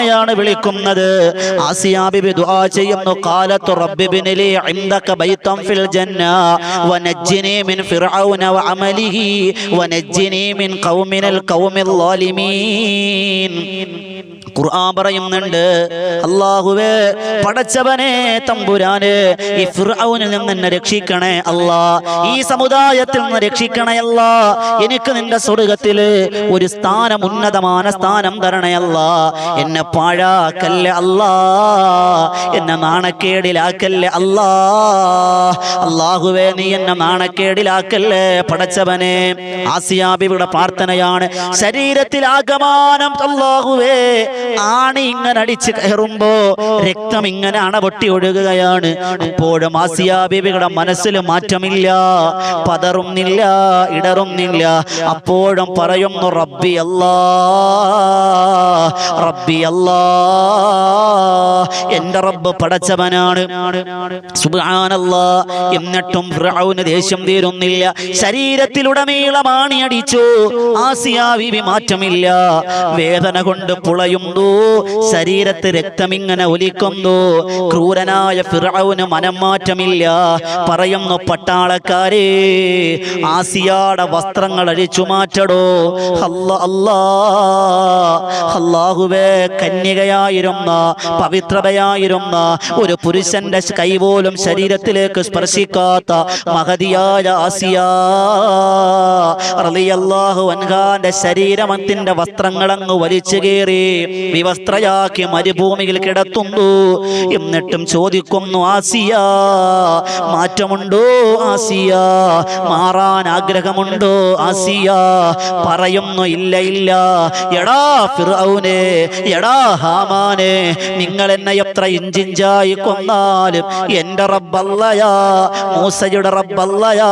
ാണ് വിളിക്കുന്നത്. ആസിയാബിബി ദുആ ചെയ്യുന്നു. കാലത്തു റബ്ബിബിനിലി ഇൻദക ബൈതം ഫിൽ ജന്ന. വനജ്ജിനി മിൻ ഫിർഔന വഅമലിഹി. വനജ്ജിനി മിൻ ഖൗമിനൽ ഖൗമിൽ ളാലിമീൻ. ഖുർആൻ പറയുന്നുണ്ട്. അല്ലാഹുവേ പടച്ചവനെ തമ്പുരാനെ ഈ ഫിർഔനിൽ നിന്ന് എന്നെ രക്ഷിക്കണേ അല്ലാ. ഈ സമുദായത്തിൽ നിന്ന് രക്ഷിക്കണേ അല്ലാ. എനിക്ക് നിന്റെ സ്വർഗത്തിൽ ഒരു സ്ഥാനം ഉന്നതമായ സ്ഥാനം തരണേ അല്ലാ. എന്നെ പാഴാക്കല്ലേ അല്ലാ. എന്നെ നാണക്കേടിലാക്കല്ലേ അല്ലാ. അല്ലാഹുവേ നീ എന്നെ നാണക്കേടിലാക്കല്ലേ പടച്ചവനെ. ആസിയാബിയുടെ പ്രാർത്ഥനയാണ്. ശരീരത്തിൽ ആകമാനം അല്ലാഹുവേ ആണി ഇങ്ങനെ അടിച്ച് കയറുമ്പോ രക്തം ഇങ്ങനെ അണപൊട്ടി ഒഴുകുകയാണ്. അപ്പോഴും ആസിയാ ബീബിയുടെ മനസ്സിൽ മാറ്റമില്ല പതറുന്നില്ല ഇടറുന്നില്ല. അപ്പോഴും പറയുന്നു റബ്ബി അല്ലാ റബ്ബി അല്ലാ എന്റെ റബ്ബ് പടച്ചവനാണ്. എന്നിട്ടും ദേഷ്യം തീരുന്നില്ല. ശരീരത്തിലുടമീളമാണി അടിച്ചു. ആസിയാ മാറ്റമില്ല. വേദന കൊണ്ട് പുളയുന്നു ശരീരത്ത് രക്തമിങ്ങനെ ഒലിക്കുന്നു ക്രൂരനായ ഫിറാവിന് മനം മാറ്റമില്ല. പറയുന്നു പട്ടാളക്കാരെ ആസിയാടെ വസ്ത്രങ്ങൾ അഴിച്ചു മാറ്റടോ. അല്ല അല്ലാ. അല്ലാഹുവേ കന്യകയായിരുന്ന പവിത്രതയായിരുന്ന ഒരു പുരുഷന്റെ കൈ പോലും ശരീരത്തിലേക്ക് സ്പർശിക്കാത്ത മഹതിയായ ആസിയ റളിയല്ലാഹു അൻഹാന്റെ ശരീരമത്തിന്റെ വസ്ത്രങ്ങളങ്ങ് വലിച്ചു കയറി വിവസ്ത്രയാക്കി മരുഭൂമിയിൽ കിടത്തുന്നു. എന്നിട്ടും ചോദിക്കുന്നു ആസിയ മാറ്റമുണ്ടോ ആസിയ? മാറാൻ ആഗ്രഹമുണ്ടോ ആസിയ? പറയുന്നു ഇല്ല ഇല്ല. എടാ ഫിറൌനെ എടാ ഹാമാനെ നിങ്ങൾ എന്നെ എത്ര ഇഞ്ചിഞ്ചായി കൊന്നാലും എന്റെ റബ്ബല്ലയാ മൂസയുടെ റബ്ബല്ലയാ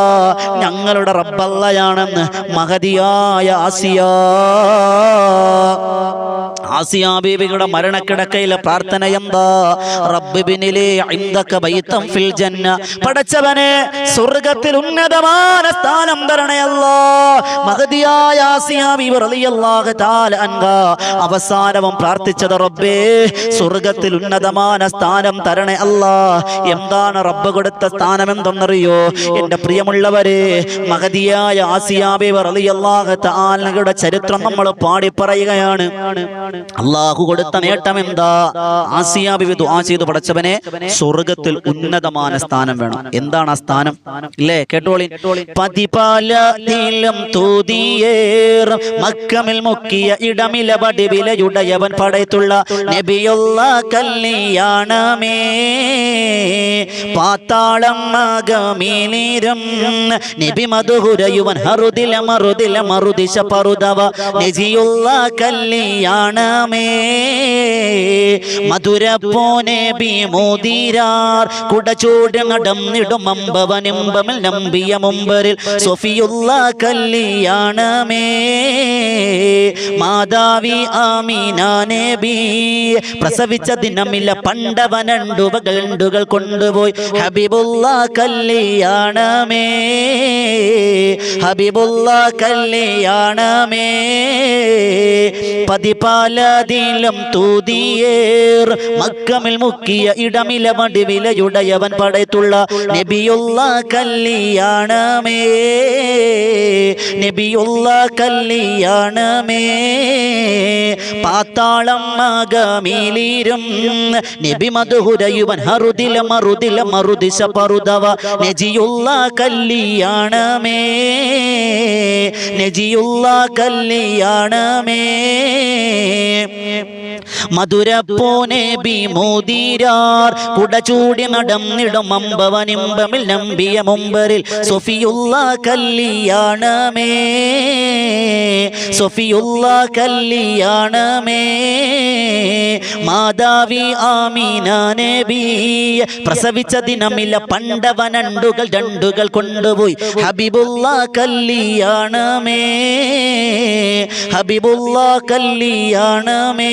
ഞങ്ങളുടെ റബ്ബല്ലയാണെന്ന് മഹതിയായ ആസിയ. ആസിയാ ബീവിയുടെ മരണക്കിടക്കയിലെ പ്രാർത്ഥന എന്താ റബ്ബിബിനിലെ ഇൻദക ബൈതം ഫിൽ ജന്ന. പടച്ചവനെ സ്വർഗത്തിൽ ഉന്നതമായ സ്ഥാനം തരണയല്ലാ. മഹദിയായ ആസിയാ ബീവി റളിയല്ലാഹു തആല അൻഹ അവസാനവും പ്രാർത്ഥിച്ചത് റബ്ബേ സ്വർഗത്തിൽ ഉന്നതമായ സ്ഥാനം തരണേ അല്ലാ. എന്താണ് റബ്ബ് കൊടുത്ത സ്ഥാനം എന്തെന്നറിയോ എന്റെ പ്രിയമുള്ളവരെ മഹദിയായ ആസിയാ റളിയല്ലാഹു തആലയുടെ ചരിത്രം നമ്മൾ പാടി പറയുകയാണ് അള്ളാഹു കൊടുത്ത നേട്ടം എന്താ ആസിയാബിവി ദുആ ചെയ്തു പഠിച്ചവനെ സ്വർഗത്തിൽ ഉന്നതമായ സ്ഥാനം വേണം. എന്താണ് ആ സ്ഥാനം? ഇല്ലേ? കേട്ടോളി. പതിപാലും തൂതിയേർ മക്കമിൽ മുക്കിയ ഇടമില പടിവിലയുടയവൻ പടയത്തുള്ള നബിയുള്ള കല്യാണമേ. പാത്താളം മകമീനീരം നബി മധുഹുരയുവൻ ഹറുതില മറുതില മറുദിശ പറുതവ നജിയുള്ള കല്യാണമേ. മധുരപ്പോനെ ബിമോദിരാർ കുടചൂടങ്ങടം നടന്നിടും അമ്പവനിമ്പമിൽ നമ്പിയ മുമ്പരിൽ സൊഫിയുള്ള കല്യാണമേ. മാതാവി ആമീനാനെ ബി പ്രസവിച്ച ദിനമില്ല പണ്ടവനണ്ടുവകണ്ടുകൾ കൊണ്ടുപോയി. ഹബീബുള്ള കല്യാണമേ. ഹബീബുള്ള കല്യാണമേ. പതിപാലതിലും തൂതിയേർ. മക്കമിൽ മുക്കിയ ഇടമില മടിവിലയുടയവൻ പടയത്തുള്ള നബിയുള്ള കല്യാണമേ. നബിയുള്ള കല്യാണമേ. പാത്താളം മകമീലിരും നബി മധുഹുരയുവൻ ഹറുതില മറുതില മറുദിശ പറുതവ നജിയുള്ള കല്യാണമേ. നജിയുള്ള കല്യാണമേ. മധുരപ്പോനെ ബിമോദീരാർ കുടചൂടി നടന്നിടും അമ്പവനിമ്പമിൽ നമ്പിയ മുമ്പറിൽ സൊഫിയുള്ള കല്യാണമേ. സൊഫിയുള്ള കല്യാണമേ. മാതാവി ആമീന നബി. പ്രസവിച്ച ദിനമില്ല പണ്ടവനണ്ടുകൾ രണ്ടുകൾ കൊണ്ടുപോയി. ഹബീബുള്ള കല്യാണമേ. ഹബീബുള്ള കല്യാണമേ.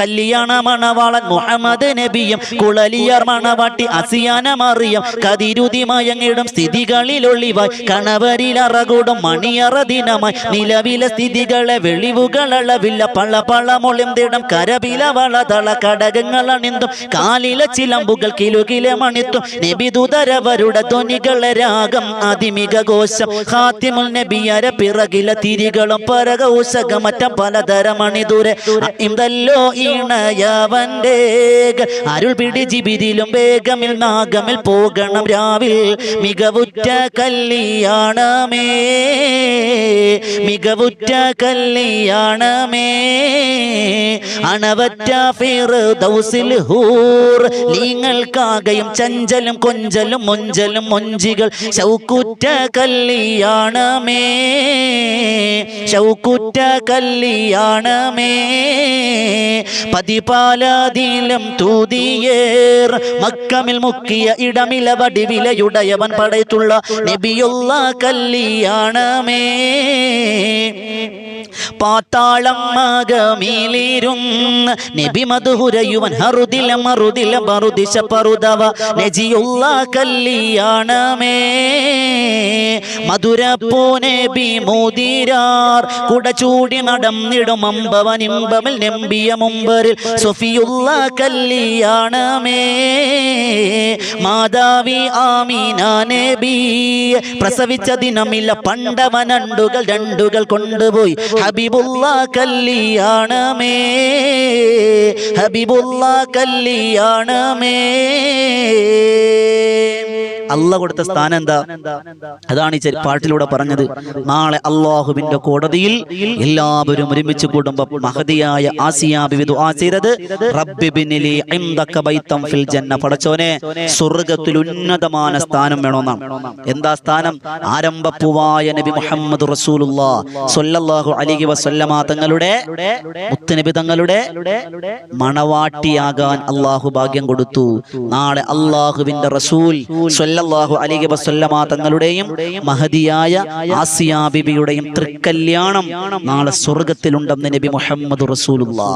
കല്യാണ മണവാളൻ മുഹമ്മദ് നബിയും കുളലിയർ മണവാട്ടി അസിയാന മറിയം കതിരുതി മയങ്ങിടും സ്ഥിതികളിലൊളിവായി കണവരിലറകൂടും മണിയറ ദിനമായി. നിലവിലെ സ്ഥിതികളെ വെളിവുകൾ അളവില്ല. പള പള മൊളിന്തിടം കരവില വളതള കടകങ്ങൾ അണിന്തും. കാലിലെ ചിലമ്പുകൾ കിലുകിലെ മണിത്തും. നബിദുതരവരുടെ ധ്വനികളെ രാഗം അതിമിക കോശം ഹാത്തിമുൽ നബിയര പിറകിലെ തിരികളും പരകൗശകമറ്റം പലതരം അണിതുരെ ഇന്തല്ലോ ഈണയവന്റെ അരുൾ പിടി ജിബിരിലും വേഗമിൽ നാഗമിൽ പോകണം രാവിൽ. മികവുറ്റ കല്യാണമേ മികവുറ്റ കല്യാണമേ അണവറ്റ ഫിർദൗസിൽ ഹൂർ. നീങ്ങൾക്കാകയും ചഞ്ചലും കൊഞ്ചലും മൊഞ്ചലും മൊഞ്ചികൾ. ശൗക്കുറ്റ കല്യാണമേ ശൗക്കുറ്റ കല്യാണമേ. പതിപാലാതീലം തൂതിയേർ മക്കമിൽ മുക്കിയ ഇടമില വടിവിലയുടയവൻ പടയത്തുള്ള നബിയുള്ള കല്യാണമേ. പാത്താളം മകമീലിരുന്ന് നബി മധുരയുവൻ ഹറുതില മറുതില മറുദിശ പറുതവ. നജിയുള്ള കല്യാണമേ. മധുരപ്പൂ നബി മോദിരാർ. കുട ചൂടി നടന്നിടും അമ്പവൻ ഇമ്പമിൽ നെമ്പിയ മുമ്പറിൽ സൊഫിയുള്ള കല്ലിയാണമേ മാതാവി ആമീന നബി. പ്രസവിച്ച ദിനമില്ല പണ്ടവനണ്ടുകൾ രണ്ടുകൾ കൊണ്ടുപോയി. ഹബിബുള്ള കല്ലിയാണമേ ഹബിബുള്ള കല്യാണമേ. അല്ല കൊടുത്ത സ്ഥാനം എന്താ? അതാണ് ഈ പാട്ടിലൂടെ പറഞ്ഞത്. നാളെ അള്ളാഹുവിന്റെ കോടതിയിൽ എല്ലാവരും ഒരുമിച്ച് കൂടുമ്പോ മഹതിയായ ആസിയ ബിവി ദുആ ചെയ്തത് റബ്ബി ബിനിലി ഇൻദക ബൈത്തം ഫിൽ ജന്ന പടച്ചോനെ സ്വർഗത്തിൽ ഉന്നതമായ സ്ഥാനം വേണമെന്നാണ്. എന്താ സ്ഥാനം? ആരംഭപ്പുവായ നബി മുഹമ്മദ് റസൂലുള്ളാ സ്വല്ലല്ലാഹു അലൈഹി വസല്ലമ തങ്ങളുടെ മുത്തുനബി തങ്ങളുടെ മണവാട്ടിയാകാൻ അള്ളാഹു ഭാഗ്യം കൊടുത്തു. നാളെ അള്ളാഹുവിന്റെ റസൂൽ സ്വല്ലല്ലാഹു അലൈഹി വസല്ലമ തങ്ങളുടെയും മഹദിയായ ആസിയ ബിബിയുടെയും തൃക്കല്യാണം നാളെ സ്വർഗത്തിലുണ്ടെന്ന് നബി മുഹമ്മദ് റസൂലുള്ളാ.